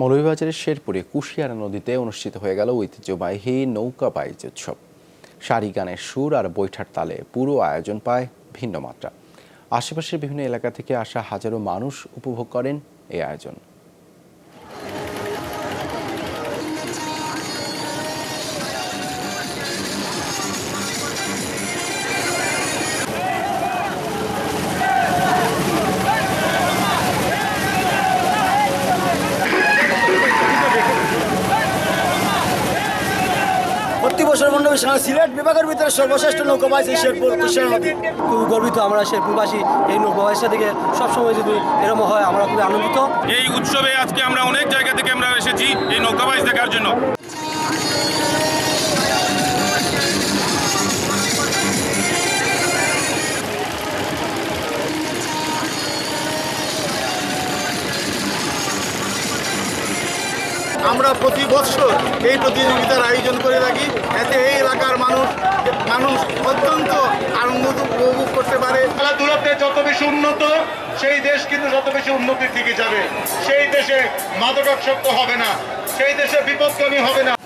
মৌলভীবাজারের শেরপুরে কুশিয়ারা নদীতে অনুষ্ঠিত হয়ে গেল ঐতিহ্যবাহী নৌকা বাইজ উৎসব। সারি গানের সুর আর বৈঠার তালে পুরো আয়োজন পায় ভিন্ন মাত্রা। আশেপাশের বিভিন্ন এলাকা থেকে আসা হাজারো মানুষ উপভোগ করেন এই আয়োজন। বছর সারা সিলেট বিভাগের ভিতরে সর্বশ্রেষ্ঠ নৌকা বাইছে শেরপুর কুশিয়ারা নদী। গর্বিত আমরা শেরপুরবাসী এই নৌকাবাসা থেকে সবসময় যদি এরকম হয়, আমরা খুবই আনন্দিত। এই উৎসবে আজকে আমরা অনেক জায়গা থেকে আমরা এসেছি এই নৌকাবাস দেখার জন্য। আমরা প্রতি বছর এই প্রতিযোগিতার আয়োজন করে থাকি। এতে এই এলাকার মানুষ মানুষ অত্যন্ত আনন্দ উপভোগ করতে পারে। খেলাধুলাতে যত বেশি উন্নত, সেই দেশ কিন্তু যত বেশি উন্নতির দিকে যাবে। সেই দেশে মাদকাসক্ত হবে না। সেই দেশে বিপদগামী হবে না।